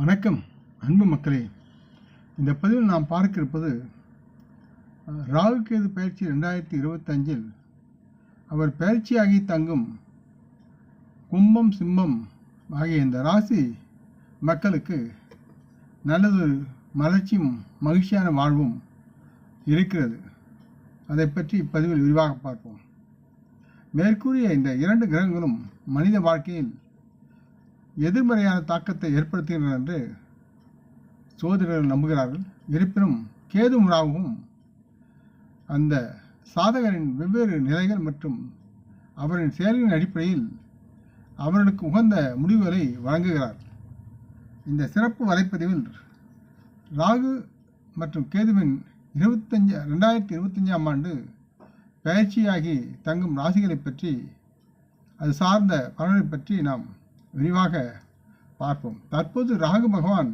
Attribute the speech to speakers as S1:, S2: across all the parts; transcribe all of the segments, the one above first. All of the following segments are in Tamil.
S1: வணக்கம் அன்பு மக்களே. இந்த பதிவில் நாம் பார்க்க இருப்பது ராகுகேது பயிற்சி ரெண்டாயிரத்தி இருபத்தஞ்சில் அவர் பயிற்சியாகி தங்கும் கும்பம் சிம்மம் ஆகிய இந்த ராசி மக்களுக்கு நல்லது மலர்ச்சியும் மகிழ்ச்சியான வாழ்வும் இருக்கிறது. அதை பற்றி இப்பதிவில் விரிவாக பார்ப்போம். மேற்கூறிய இந்த இரண்டு கிரகங்களும் மனித வாழ்க்கையில் எதிர்மறையான தாக்கத்தை ஏற்படுத்துகின்றன என்று சோதிடர்கள் நம்புகிறார்கள். இருப்பினும் கேது ராகுவும் அந்த சாதகரின் வெவ்வேறு நிலைகள் மற்றும் அவரின் செயலின் அடிப்படையில் அவர்களுக்கு உகந்த முடிவுகளை வழங்குகிறார். இந்த சிறப்பு வலைப்பதிவில் ராகு மற்றும் கேதுவின் இருபத்தஞ்சு ரெண்டாயிரத்தி இருபத்தஞ்சாம் ஆண்டு பயிற்சியாகி தங்கும் ராசிகளை பற்றி அது சார்ந்த பலனை பற்றி நாம் விரிவாக பார்ப்போம். தற்போது ராகு பகவான்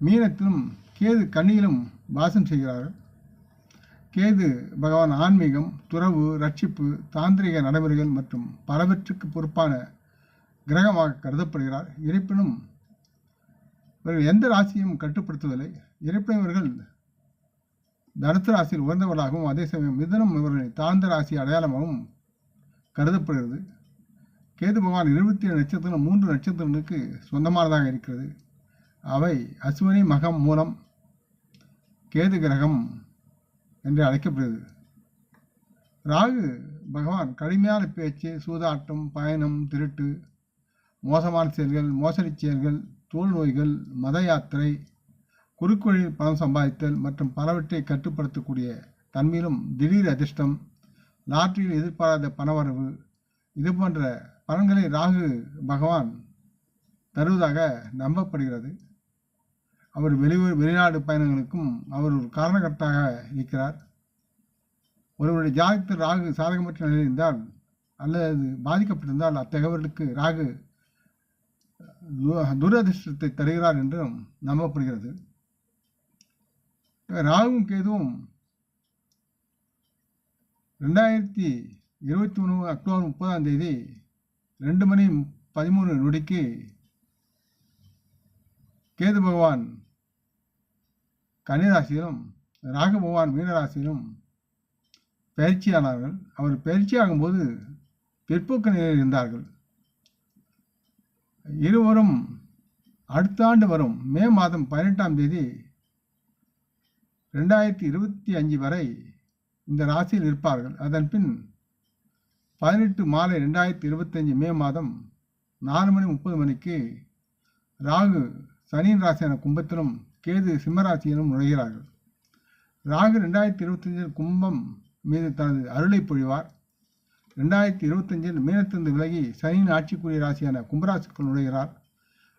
S1: மீனத்திலும் கேது கன்னியிலும் வாசம் செய்கிறார்கள் கேது பகவான் ஆன்மீகம் துறவு ரட்சிப்பு தாந்திரிக நடைமுறைகள் மற்றும் பலவற்றுக்கு பொறுப்பான கிரகமாக கருதப்படுகிறார். இருப்பினும் இவர்கள் எந்த ராசியும் கட்டுப்படுத்துவதில்லை. இருப்பினும் இவர்கள் தனுத்து ராசியில் உயர்ந்தவர்களாகவும் அதே சமயம் மிதனம் இவர்களின் தாழ்ந்த ராசி அடையாளமாகவும் கருதப்படுகிறது. கேது பகவான் இருபத்தி ஏழு நட்சத்திரம் மூன்று நட்சத்திரங்களுக்கு சொந்தமானதாக இருக்கிறது. அவை அஸ்வினி மகம் மூலம் கேது கிரகம் என்று அழைக்கப்படுகிறது. ராகு பகவான் கடுமையான பேச்சு சூதாட்டம் பயணம் திருட்டு மோசமான செயல்கள் மோசடி செயல்கள் தோல் நோய்கள் மத யாத்திரை குறுக்கொழில் பணம் சம்பாதித்தல் மற்றும் பலவற்றை கட்டுப்படுத்தக்கூடிய தன்மையிலும் திடீர் அதிர்ஷ்டம் லாட்டரியில் எதிர்பாராத பணவரவு இது போன்ற பலன்களை ராகு பகவான் தருவதாக நம்பப்படுகிறது. அவர் வெளியூர் வெளிநாடு பயணங்களுக்கும் அவர் ஒரு காரணகர்த்தாக இருக்கிறார். ஒருவருடைய ஜாதகத்தில் ராகு சாதகமற்ற நிலையில் இருந்தால் அல்லது பாதிக்கப்பட்டிருந்தால் அத்தகவர்களுக்கு ராகு துரதிர்ஷ்டத்தை தருகிறார் என்றும் நம்பப்படுகிறது. ராகுவும் கேதுவும் ரெண்டாயிரத்தி இருபத்தி மூணு அக்டோபர் முப்பதாம் தேதி ரெண்டு மணி பதிமூணு நொடிக்கு கேது பகவான் கன்னிராசியிலும் ராகு பகவான் மீனராசியிலும் பயிற்சியானார்கள். அவர் பயிற்சியாகும்போது பிற்போக்கு நிலையில் இருந்தார்கள். இருவரும் அடுத்த ஆண்டு வரும் மே மாதம் பதினெட்டாம் தேதி ரெண்டாயிரத்தி இருபத்தி அஞ்சு வரை இந்த ராசியில் இருப்பார்கள். அதன் பின் பதினெட்டு மாலை ரெண்டாயிரத்தி இருபத்தஞ்சு மே மாதம் நாலு மணி முப்பது மணிக்கு ராகு சனியின் ராசியான கும்பத்திலும் கேது சிம்மராசியிலும் நுழைகிறார்கள். ராகு ரெண்டாயிரத்தி இருபத்தஞ்சில் கும்பம் மீது தனது அருளை பொழிவார். ரெண்டாயிரத்தி இருபத்தஞ்சில் மீனத்திலிருந்து விலகி சனியின் ஆட்சிக்குரிய ராசியான கும்பராசிக்குள் நுழைகிறார்.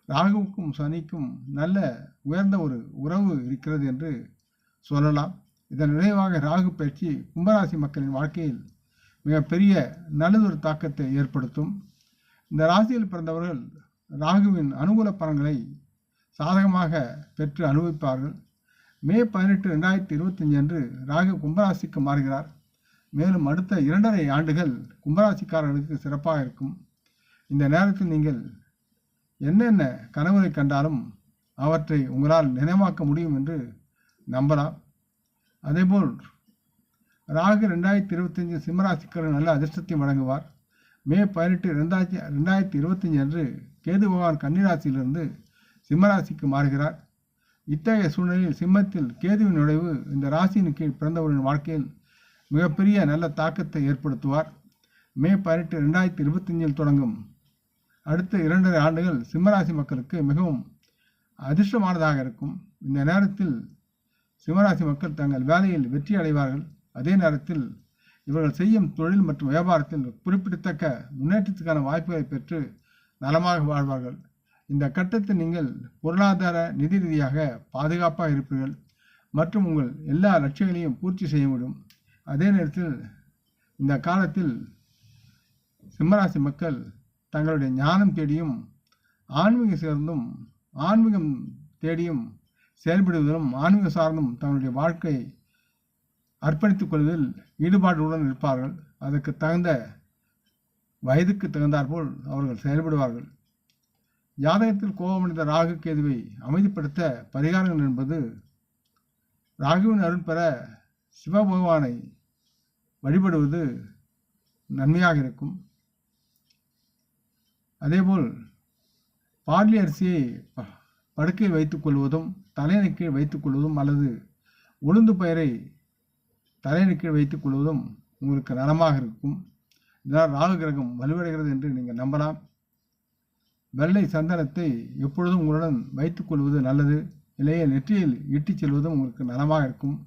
S1: ராகுவுக்கும் சனிக்கும் நல்ல உயர்ந்த ஒரு உறவு இருக்கிறது என்று சொல்லலாம். இதன் விளைவாக ராகு பயிற்சி கும்பராசி மக்களின் வாழ்க்கையில் மிகப்பெரிய நல்லதொரு தாக்கத்தை ஏற்படுத்தும். இந்த ராசியில் பிறந்தவர்கள் ராகுவின் அனுகூல பலன்களை சாதகமாக பெற்று அனுபவிப்பார்கள். மே பதினெட்டு ரெண்டாயிரத்தி இருபத்தஞ்சு அன்று ராகு கும்பராசிக்கு மாறுகிறார். மேலும் அடுத்த இரண்டரை ஆண்டுகள் கும்பராசிக்காரர்களுக்கு சிறப்பாக இருக்கும். இந்த நேரத்தில் நீங்கள் என்னென்ன கனவுகளை கண்டாலும் அவற்றை உங்களால் நினைவாக்க முடியும் என்று நம்பலாம். அதேபோல் ராகு ரெண்டாயிரத்தி இருபத்தஞ்சு சிம்மராசிக்காரர் நல்ல அதிர்ஷ்டத்தை வழங்குவார். மே பதினெட்டு ரெண்டாயிரத்தி ரெண்டாயிரத்தி இருபத்தஞ்சு அன்று கேது பகவான் கன்னிராசியிலிருந்து சிம்மராசிக்கு மாறுகிறார். இத்தகைய சூழ்நிலையில் சிம்மத்தில் கேதுவின் நுழைவு இந்த ராசியின் கீழ் பிறந்தவரின் வாழ்க்கையில் மிகப்பெரிய நல்ல தாக்கத்தை ஏற்படுத்துவார். மே பதினெட்டு ரெண்டாயிரத்தி இருபத்தஞ்சில் தொடங்கும் அடுத்த இரண்டரை ஆண்டுகள் சிம்மராசி மக்களுக்கு மிகவும் அதிர்ஷ்டமானதாக இருக்கும். இந்த நேரத்தில் சிம்மராசி மக்கள் தங்கள் வேலையில் வெற்றி அடைவார்கள். அதே நேரத்தில் இவர்கள் செய்யும் தொழில் மற்றும் வியாபாரத்தில் குறிப்பிடத்தக்க முன்னேற்றத்துக்கான வாய்ப்புகளை பெற்று நலமாக வாழ்வார்கள். இந்த கட்டத்தில் நீங்கள் பொருளாதார நிதி ரீதியாக பாதுகாப்பாக இருப்பீர்கள் மற்றும் உங்கள் எல்லா லட்சியங்களையும் பூர்த்தி செய்ய முடியும். அதே நேரத்தில் இந்த காலத்தில் சிம்மராசி மக்கள் தங்களுடைய ஞானம் தேடியும் ஆன்மீகம் சேர்ந்தும் ஆன்மீகம் தேடியும் செயல்படுவதிலும் ஆன்மீகம் சார்ந்தும் தங்களுடைய வாழ்க்கை அர்ப்பணித்துக் கொள்வதில் ஈடுபாடுடன் இருப்பார்கள். அதற்கு தகுந்த வயதுக்கு தகுந்தாற்போல் அவர்கள் செயல்படுவார்கள். ஜாதகத்தில் கோபமடைந்த ராகு கேதுவை அமைதிப்படுத்த பரிகாரங்கள் என்பது ராகுவின் அருள் பெற சிவபகவானை வழிபடுவது நன்மையாக இருக்கும். அதேபோல் பார்லி அரிசியை ப- படுக்கையில் வைத்துக் கொள்வதும் தலையணை கீழ் வைத்துக் கொள்வதும் அல்லது உளுந்து பயிரை தலையணை கீழ் வைத்துக் கொள்வதும் உங்களுக்கு நலமாக இருக்கும். இதனால் ராகு கிரகம் வலுவடைகிறது என்று நீங்கள் நம்பலாம். வெள்ளை சந்தனத்தை எப்பொழுதும் உங்களுடன் வைத்துக் கொள்வது நல்லது. இல்லையே நெற்றியில் இட்டுச் செல்வதும் உங்களுக்கு நலமாக இருக்கும்.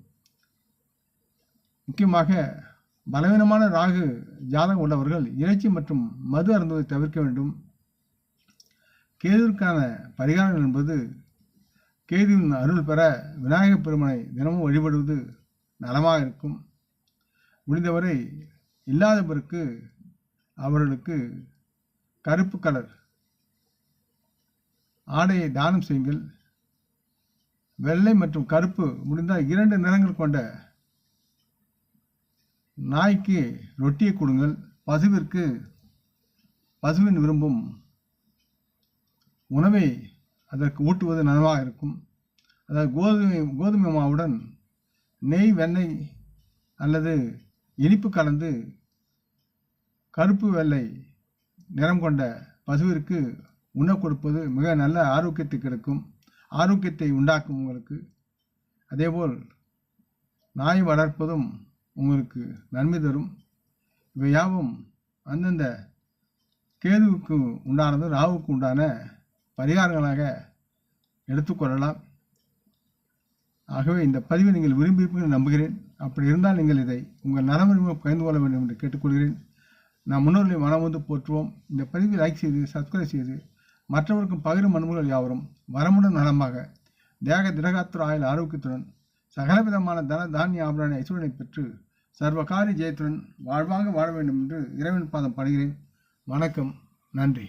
S1: முக்கியமாக பலவீனமான ராகு ஜாதகம் உள்ளவர்கள் இறைச்சி மற்றும் மது அருந்துவதை தவிர்க்க வேண்டும். கேதுவிற்கான பரிகாரங்கள் என்பது கேதுவின் அருள் பெற விநாயகப் பெருமனை தினமும் வழிபடுவது நலமாக இருக்கும். முடிந்தவரை இல்லாதவருக்கு அவர்களுக்கு கருப்பு கலர் ஆடையை தானம் செய்யுங்கள். வெள்ளை மற்றும் கருப்பு முடிந்தால் இரண்டு நிறங்கள் கொண்ட நாய்க்கு ரொட்டியை கொடுங்கள். பசுவிற்கு பசுவின் விரும்பும் உணவை அதற்கு ஊட்டுவது நனவாக இருக்கும். அதாவது கோதுமை கோதுமை மாவுடன் நெய் வெண்ணெய் அல்லது இனிப்பு கலந்து கருப்பு வெள்ளை நிறம் கொண்ட பசுவிற்கு உண்ண கொடுப்பது மிக நல்ல ஆரோக்கியத்தை கிடைக்கும். ஆரோக்கியத்தை உண்டாக்கும் உங்களுக்கு. அதேபோல் நாய் வளர்ப்பதும் உங்களுக்கு நன்மை தரும். இவை யாவும் அந்தந்த கேதுவுக்கு உண்டானது ராவுக்கு உண்டான பரிகாரங்களாக எடுத்துக்கொள்ளலாம் ஆகவே இந்த பதிவை நீங்கள் விரும்பியிருப்பீர்கள் நம்புகிறேன். அப்படி இருந்தால் நீங்கள் இதை உங்கள் நலவரிமையை பகிர்ந்து கொள்ள வேண்டும் என்று கேட்டுக்கொள்கிறேன். நாம் முன்னோர்களை மனம் வந்து போற்றுவோம். இந்த பதிவை லைக் செய்து சப்ஸ்கிரைப் செய்து மற்றவருக்கும் பகிரும் அன்புகள் யாவரும் வரமுடன் நலமாக தேக திரகாத்திர ஆயுள் ஆரோக்கியத்துடன் சகலவிதமான தன தானிய ஆபரண ஐஸ்வரனை பெற்று சர்வகாரி ஜெயத்துடன் வாழ்வாங்க வாழ வேண்டும் என்று இறைவன் பாதம் படுகிறேன். வணக்கம். நன்றி.